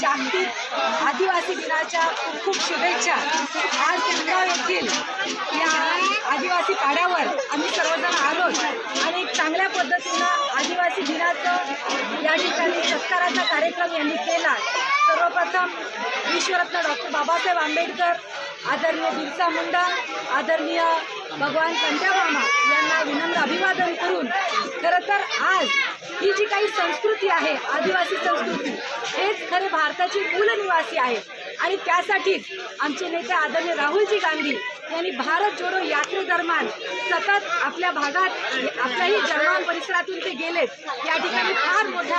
जागतिक आदिवासी दिनाच्या खूप खूप शुभेच्छा. आज सिंगाव येथील या आदिवासी पाड्यावर आम्ही सर्वजण आलो आणि चांगल्या पद्धतीनं आदिवासी दिनाचं या ठिकाणी सत्काराचा कार्यक्रम यांनी केला. सर्वप्रथम विश्वरत्न डॉक्टर बाबासाहेब आंबेडकर आदरणीय बिरसा मुंडा आदरणीय भगवान कंट्यामामा यांना विनम्र अभिवादन करून खरं तर आज ही जी काही संस्कृती आहे आदिवासी संस्कृती हेच खरे भारताची मूलनिवासी आहेत. आणि त्यासाठीच आमचे नेते आदरणीय राहुलजी गांधी यांनी भारत जोडो यात्रेदरम्यान सतत आपल्या भागात आपल्याही जळगाव परिसरातून ते गेलेत. या ठिकाणी फार मोठा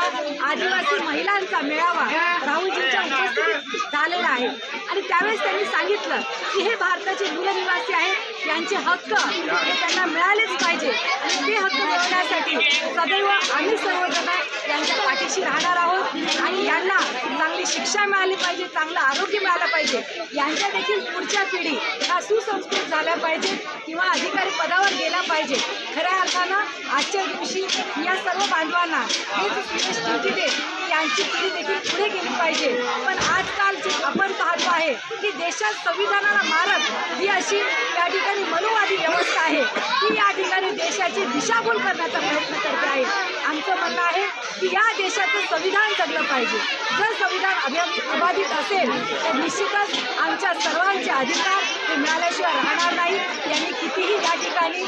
आदिवासी महिलांचा मेळावा राहुलजींच्या उपस्थितीत झालेला आहे. आणि त्यावेळेस त्यांनी सांगितलं की हे भारताचे मूलनिवासी आहेत. यांचे हक्क हे त्यांना मिळालेच पाहिजे. आणि ते हक्क मिळवण्यासाठी सदैव आम्ही सर्वजण यांच्या पाठीशी राहणार आहोत आणि यांना चांगली शिक्षा मिळाली पाहिजे चांगलं आरोग्य मिळालं पाहिजे. यांच्या देखील पुढच्या पिढी ह्या सुसंस्कृत झाल्या पाहिजे किंवा अधिकारी पदावर गेला पाहिजे. खऱ्या अर्थानं आजच्या दिवशी या सर्व बांधवांना हेच सुरेश देत यांची पिढी देखील पुढे गेली पाहिजे. पण आजकाल जे आपण पाहतो आहे की देशात संविधानाला मारत ही अशी या ठिकाणी मनुवादी व्यवस्था आहे. की या ठिकाणी देशाची दिशाभूल करण्याचा प्रयत्न करते आहे आमचं म्हणणं आहे की या देशाचं संविधान जगलं पाहिजे. जर संविधान अभ्या अबाधित असेल तर निश्चितच आमच्या सर्वांचे अधिकार हे मिळाल्याशिवाय राहणार नाही. यांनी कितीही या ठिकाणी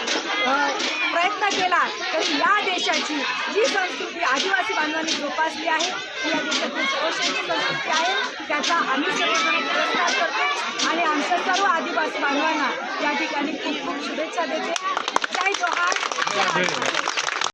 प्रयत्न केला तरी या देशाची जी संस्कृती आदिवासी बांधवांनी जोपासली आहे ती या देशातील सर्वश्रेष्ठ संस्कृती आहे. त्याचा आम्ही सर्वजण पुरस्कार करतो आणि आमच्या सर्व आदिवासी बांधवांना या ठिकाणी खूप खूप शुभेच्छा देते जय जोहार. जय आदिवासी.